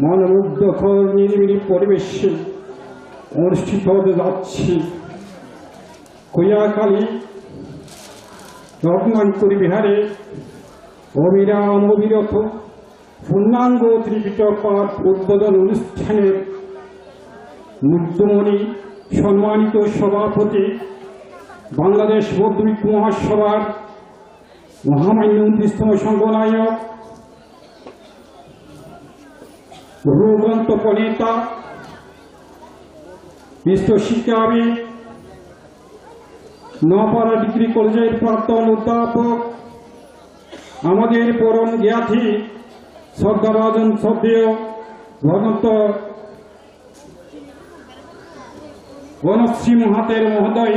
মনোমুগ্ধকর নিরিবিলি পরিবেশে অনুষ্ঠিত হতে যাচ্ছে। কৈয়াকালী রত্নাঙ্কুরি বিহারে অবিরাম অবিরত পূর্ণাঙ্গ ত্রিপিটক উদ্বোধন অনুষ্ঠানের মুগ্ধমণি সম্মানিত সভাপতি বাংলাদেশ বৌদ্ধিক মহাসভার মহামান্য উনত্রিশতম সংঘনায়ক প্রণেতা বিশ্ব শিক্ষাবিদ নপাড়া ডিগ্রি কলেজের প্রাক্তন অধ্যাপক, আমাদের পরম জ্ঞাতি শ্রদ্ধাভাজন শ্রদ্ধেয় ভগন্ত গণশ্রী মহাতের মহোদয়,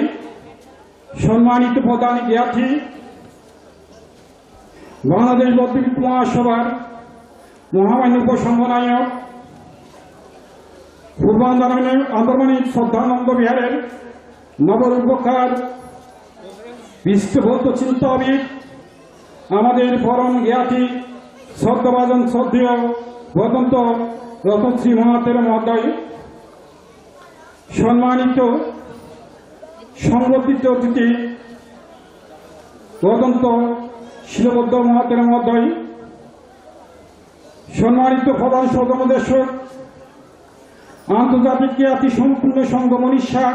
সম্মানিত প্রধান জ্ঞাতি, বাংলাদেশ বৌদ্ধিক মহাসভার মহামান্য উপসংঘনায়ক পূর্ব আন্দোলনের শ্রদ্ধানন্দ বিহারের নবরূপকার বিশ্বভৌত চিন্তাবিদ, আমাদের পরম জ্ঞাতি, শ্রদ্ধাভাজন, শ্রদ্ধেয় গতন্ত রতশ্রী মহাতের মহোদয়, সম্মানিত সংরক্ষিত অতিথি তদন্ত শিলবদ্ধ মহাতের মহোদয় সম্মানিত প্রধান সদমদেশক আন্তর্জাতিক খ্যাতি সম্পূর্ণ সংঘ মনীষা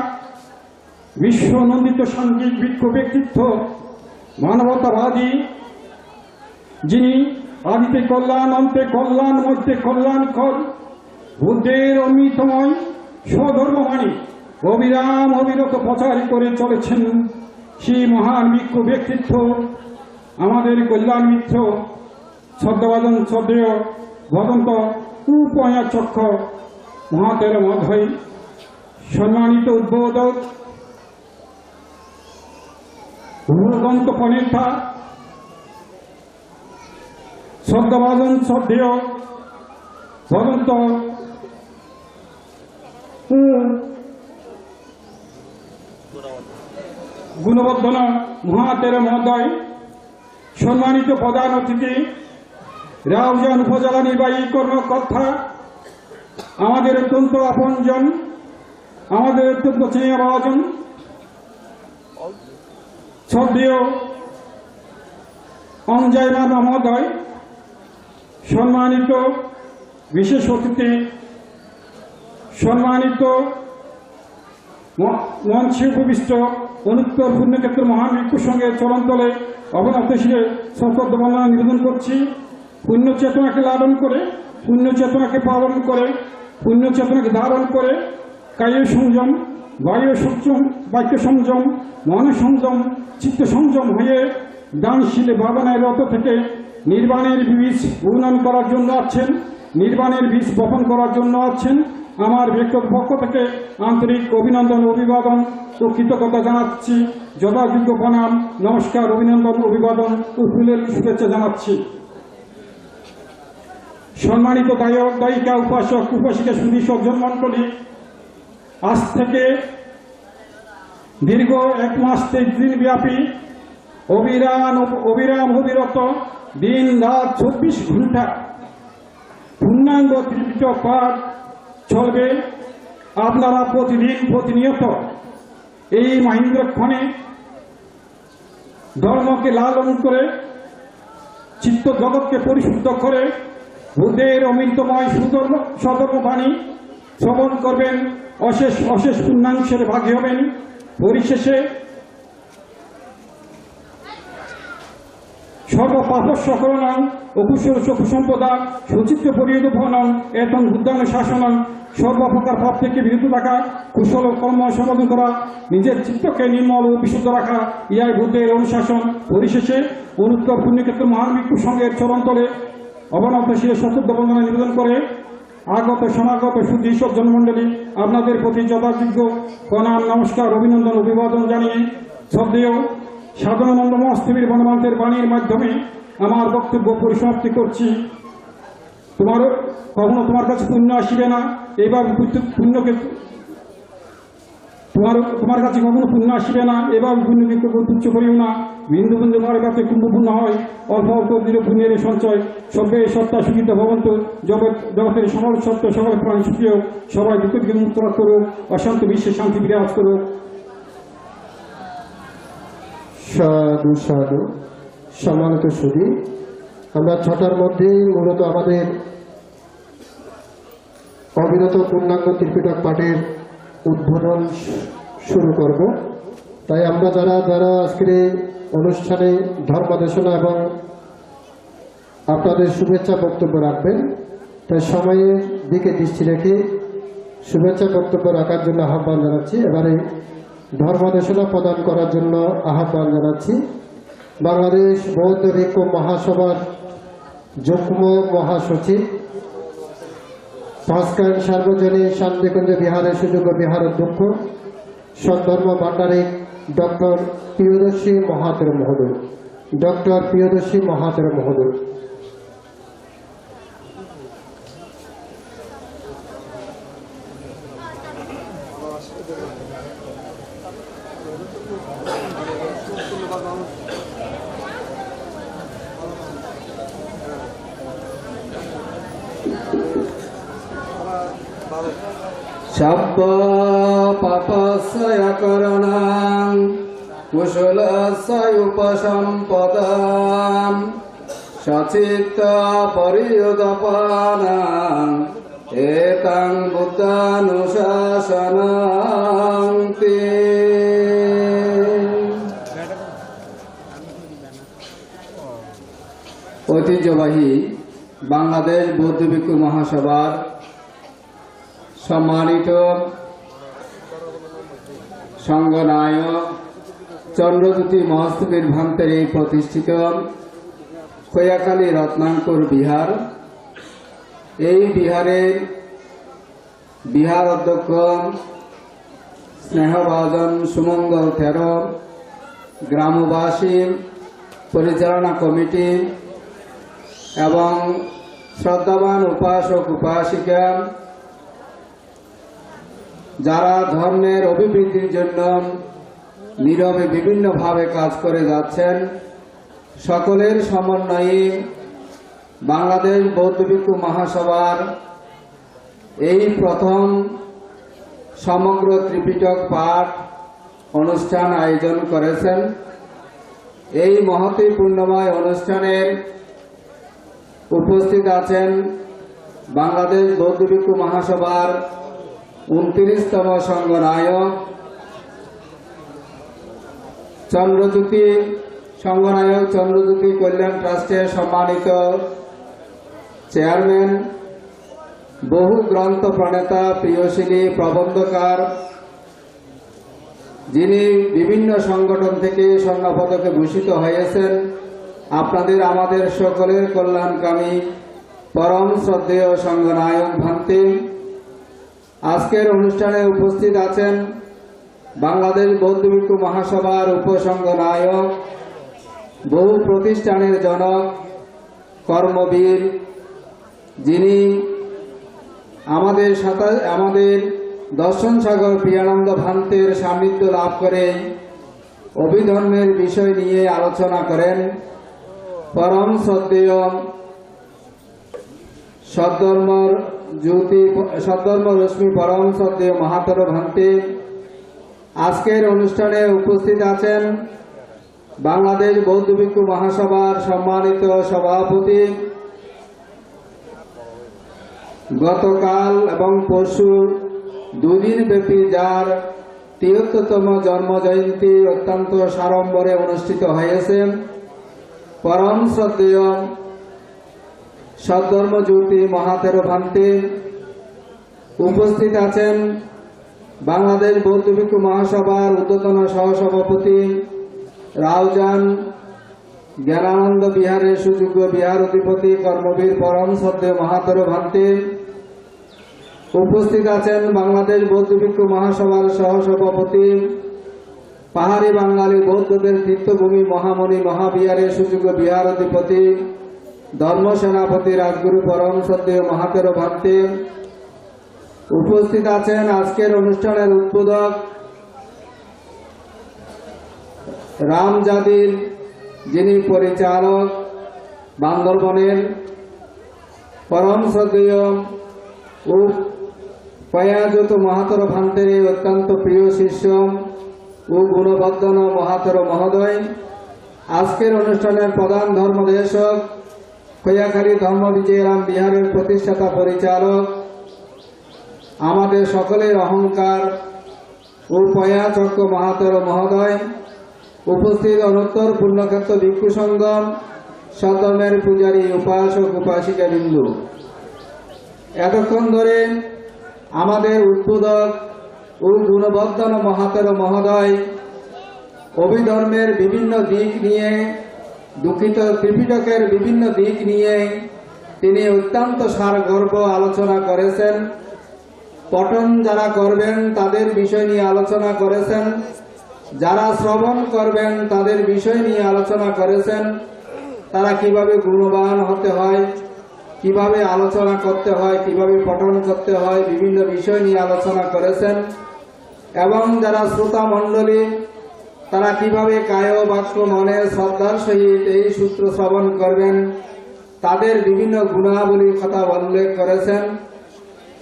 বিশ্ব নন্দিত সাংঘিক বৃক্ষ ব্যক্তিত্ব, মানবতাবাদী, যিনি আদিতে কল্যাণ, অন্তে কল্যাণ, মধ্যে কল্যাণ কর, বুদ্ধের অমৃতময় স্বধর্মবাণী, অবিরাম অবিরত প্রচার করে চলেছেন সেই মহান বৃক্ষ ব্যক্তিত্ব, আমাদের কল্যাণ মিত্র শ্রদ্ধাবাদন শ্রদ্ধেয় ভদন্ত উপয়া চক্ষ মহাতের মধ্যই সম্মানিত উদ্বোধক গুরুগ্রন্থ প্রণেতা শ্রদ্ধাবাদন শ্রদ্ধেয় ভদন্ত গুণবর্ধন মহাতের মহোদয় সম্মানিত প্রধান অতিথি রাউজান উপজেলা নির্বাহী কর্মকর্তা আমাদের অত্যন্ত আপনজন, আমাদের অত্যন্ত স্নেহভাজন শ্রদ্ধেয় অঞ্জয় মামা মহোদয়, সম্মানিত বিশেষ অতিথি, সম্মানিত মঞ্চে উপবিষ্ট অনুত্তর পুণ্যক্ষেত্র মহান ভিক্ষুর সঙ্গে চরণতলে অবনত শিরে সশব্দ বন্দনা নিবেদন করছি। পুণ্য চেতনাকে লালন করে পুণ্য চেতনাকে পালন করে পুণ্য চেতনাকে ধারণ করে, কায় সংযম, বায়ু সংযম বাক্য সংযম, মন সংযম, চিত্ত সংযম হয়ে দানশীলে ভাবনায় রত থেকে নির্বাণের বীজ উন্নয়ন করার জন্য আছেন, নির্বাণের বীজ বপন করার জন্য আছেন। আমার ব্যক্তিগত পক্ষ থেকে আন্তরিক অভিনন্দন, অভিবাদন ও কৃতজ্ঞতা জানাচ্ছি। যথাযোগ্য প্রণাম, নমস্কার, অভিনন্দন, অভিবাদন ও ফুলের শুভেচ্ছা জানাচ্ছি। সম্মানিত গায়ক, গায়িকা, উপাসক, উপাসিকা সুদী সজ্জন মন্ডলী আজ থেকে দীর্ঘ এক মাস তেইশ দিন ব্যাপী অবিরাম অবিরাম অবিরত দিন রাত চব্বিশ ঘণ্টা পূর্ণাঙ্গ ত্রিপিটক পাঠ চলবে আপনারা প্রতিদিন প্রতিনিয়ত এই মহেন্দ্রক্ষণে ধর্মকে লালন করে, চিত্ত জগৎকে পরিশুদ্ধ করে বুদ্ধের অমৃতময় সুধর্ম সধর্মবাণী শ্রবণ করবেন, অশেষ অশেষ পূর্ণাংশের ভাগী হবেন। পরিশেষে সর্বপাপস্যকরণং অকুশল চক্ষুসম্পদা সুচিত্র পরিহিত ভনং এতং বুদ্ধান শাসনং সর্বপ্রকার পাপ থেকে বিরত রাখা কুশল কর্ম সম্পাদন করা, নিজের চিত্তকে নির্মল ও বিশুদ্ধ রাখা, ইহাই বুদ্ধের অনুশাসন। পরিশেষে অনুত্তর পুণ্যক্ষেত্র মহান ভিক্ষু সঙ্গের চরণতলে অবনত শিরে সত্য বন্দনা নিবেদন করে, আগত সমাগত শুদ্ধি সব জনমণ্ডলী, আপনাদের প্রতি যথাযোগ্য প্রণাম, নমস্কার, অভিনন্দন, অভিবাদন জানিয়ে শ্রদ্ধেয় সাধনানন্দ মহাস্থিবীর বনমান্তের বাণীর মাধ্যমে আমার বক্তব্য পরিসমাপ্তি করছি। তোমার কখনো তোমার কাছে পুণ্য আসিবে না, এবার পুণ্যকে তোমার তোমার কাছে কখনো পুণ্য আসিবে না, এবার পুণ্যকে কেউ তুচ্ছ করিও না। বিন্দু বিন্দু মারে গাছে কুম্ভপূর্ণ হয়, অল্প অল্প দিলে পুণ্যের সঞ্চয়। সবে সত্তা সুখিত ভবন্ত, জগৎ জগতের সমাজ সত্য সকল প্রাণী সুখী সবাই দুঃখ থেকে মুক্ত করুক অশান্ত বিশ্বে শান্তি বিরাজ করুক সাধু সাধু, সম্মানিত সুদী আমরা ছটার মধ্যেই মূলত আমাদের অবিরত পূর্ণাঙ্গ ত্রিপিটক পাঠের উদ্বোধন শুরু করব। তাই আমরা যারা যারা আজকের অনুষ্ঠানে ধর্মাদেশনা এবং আপনাদের শুভেচ্ছা বক্তব্য রাখবেন, তাই সময়ের দিকে দৃষ্টি রেখে শুভেচ্ছা বক্তব্য রাখার জন্য আহ্বান জানাচ্ছি। এবারে ধর্মদেশনা প্রদান করার জন্য আহ্বান জানাচ্ছি। বাংলাদেশ বৌদ্ধ ঐক্য মহাসভার যুগ্ম মহাসচিব পাঁচকান সার্বজনীন শান্তিকুঞ্জ বিহারের সুযোগ্য বিহার অধ্যক্ষ সদ্ধর্ম ভান্ডারিক ডক্টর প্রিয়দর্শী মহাতের মহোদয়। ডক্টর প্রিয়দর্শী মহাতের মহোদয়। সব্য পাপস্য করণাং কুশলস্য উপসম্পদাম সচিত্ত পরিয়ুদপানাং এতাং বুদ্ধানুশাসনাং তে ঐতিহ্যবাহী বাংলাদেশ বৌদ্ধ ভিক্ষু মহাসভার সম্মানিত সংগনায়ক চন্দ্রজ্যোতি মহস্তবীর এই প্রতিষ্ঠিত খৈয়াখালী রত্নাঙ্কুর বিহার। এই বিহারের বিহার অধ্যক্ষ স্নেহভাজন সুমঙ্গল তেরো গ্রামবাসী, পরিচালনা কমিটি এবং শ্রদ্ধাবান উপাসক উপাসিকা যারা ধর্মের অভিবৃদ্ধির জন্য নীরবে বিভিন্নভাবে কাজ করে যাচ্ছেন, সকলের সমন্বয়ে বাংলাদেশ বৌদ্ধ ভিক্ষু মহাসভার এই প্রথম সমগ্র ত্রিপিটক পাঠ অনুষ্ঠান আয়োজন করেছেন। এই মহতি পূর্ণময় অনুষ্ঠানের উপস্থিত আছেন বাংলাদেশ বৌদ্ধ ভিক্ষু মহাসভার উনত্রিশতম সংঘনায়ক চন্দ্রজ্যোতি সংঘনায়ক চন্দ্রজ্যোতি কল্যাণ ট্রাস্টের সম্মানিত চেয়ারম্যান, বহু গ্রন্থ প্রণেতা প্রিয়শিনী প্রবন্ধকার, যিনি বিভিন্ন সংগঠন থেকে স্বর্ণপদকে ভূষিত হয়েছেন। আপনাদের, আমাদের সকলের কল্যাণকামী, পরম শ্রদ্ধেয় সংঘনায়ক ভান্তি আজকের অনুষ্ঠানে উপস্থিত আছেন বাংলাদেশ বৌদ্ধ ভিক্ষু মহাসভার উপসংঘ নায়ক বহু প্রতিষ্ঠানের জনক, কর্মবীর, যিনি আমাদের সাথে, আমাদের দর্শন সাগর প্রিয়ানন্দ ভান্তের সান্নিধ্য লাভ করে অভিধর্মের বিষয় নিয়ে আলোচনা করেন। পরম শ্রদ্ধেয় সদ্ধর্মর জ্যোতি সদ্ধর্ম রশ্মি পরম শ্রদ্ধেয় মহাতর ভান্তে আজকের অনুষ্ঠানে উপস্থিত আছেন বাংলাদেশ বৌদ্ধ ভিক্ষু মহাসভার সম্মানিত সভাপতি। গতকাল এবং পরশু দুদিন ব্যাপী যার তিয়াত্তরতম জন্ম জয়ন্তী অত্যন্ত সাড়ম্বরে অনুষ্ঠিত হয়েছে। পরম শ্রদ্ধেয় সদ্ধর্মজ্যোতি মহাতের ভান্তে। উপস্থিত আছেন বাংলাদেশ বৌদ্ধ ভিক্ষু মহাসভার উদ্যতন সহসভাপতি রাউজান, জ্ঞানানন্দ বিহারের সুযোগ্য বিহার অধিপতি কর্মবীর পরম শ্রদ্ধেয় মহাতর ভান্তে। উপস্থিত আছেন বাংলাদেশ বৌদ্ধ ভিক্ষু মহাসভার সহসভাপতি পাহাড়ি বাঙালি বৌদ্ধদের তীর্থভূমি মহামণি মহাবিহারের সুযোগ্য বিহার অধিপতি ধর্ম সেনাপতি রাজগুরু পরম শ্রদ্ধেয় মহাতের ভান্তে উপস্থিত আছেন আজকের অনুষ্ঠানের উদ্বোধক রামজাদির যিনি পরিচালক বান্দরবনের পরম শ্রদ্ধেয় ও মহাতর ভান্তের অত্যন্ত প্রিয় শিষ্য ও গুণবর্ধন মহাতর মহোদয়। আজকের অনুষ্ঠানের প্রধান ধর্মদেশক খৈয়াখালী ধর্ম বিজয়রাম বিহারের প্রতিষ্ঠাতা পরিচালক, আমাদের সকলের অহংকার ও পয়া চক্র মহাতর মহোদয়, উপস্থিত অনুত্তর পূর্ণক্ষেত্র ভিক্ষু সঙ্গম, সদমের পূজারী উপাসক উপাসিকা বিন্দু। এতক্ষণ ধরে আমাদের উদ্বোধক ও গুণবর্ধন মহাতর মহোদয় অভিধর্মের বিভিন্ন দিক নিয়ে দুঃখিত, ত্রিপিটকের বিভিন্ন দিক নিয়ে তিনি অত্যন্ত সারগর্ভ আলোচনা করেছেন। পঠন যারা করবেন, তাদের বিষয় নিয়ে আলোচনা করেছেন। যারা শ্রবণ করবেন, তাদের বিষয় নিয়ে আলোচনা করেছেন। তারা কীভাবে গুণবান হতে হয়, কীভাবে আলোচনা করতে হয়, কীভাবে পঠন করতে হয়, বিভিন্ন বিষয় নিয়ে আলোচনা করেছেন। এবং যারা শ্রোতা মণ্ডলী তারা কীভাবে কায় বাক্য মনে শ্রদ্ধার সহিত এই সূত্র শ্রবণ করবেন, তাদের বিভিন্ন গুণাবলীর কথা উল্লেখ করেছেন।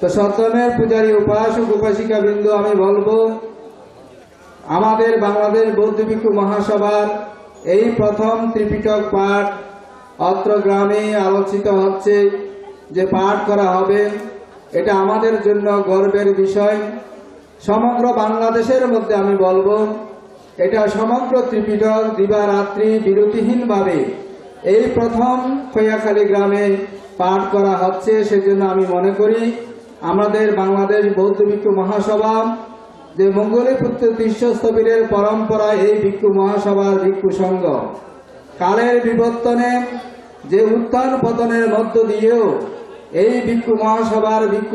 তো সত্যমের পূজারী উপাসক উপাসিকা বিন্দু, আমি বলব, আমাদের বাংলাদেশ বৌদ্ধ ভিক্ষু মহাসভার এই প্রথম ত্রিপিটক পাঠ অত্র গ্রামে আলোচিত হচ্ছে যে পাঠ করা হবে। এটা আমাদের জন্য গর্বের বিষয়। সমগ্র বাংলাদেশের মধ্যে আমি বলব এটা সমগ্র ত্রিপিটক দিবারাত্রি বিরতিহীনভাবে এই প্রথম খৈয়াখালী গ্রামে পাঠ করা হচ্ছে, সেজন্য আমি মনে করি আমাদের বাংলাদেশ বৌদ্ধ ভিক্ষু মহাসভা যে মঙ্গলী মঙ্গলীপুত্র তীর্থস্থবিরের পরম্পরা, এই ভিক্ষু মহাসভার ভিক্ষু সংঘ। কালের বিবর্তনে যে উত্থান পতনের মধ্য দিয়েও এই ভিক্ষু মহাসভার ভিক্ষু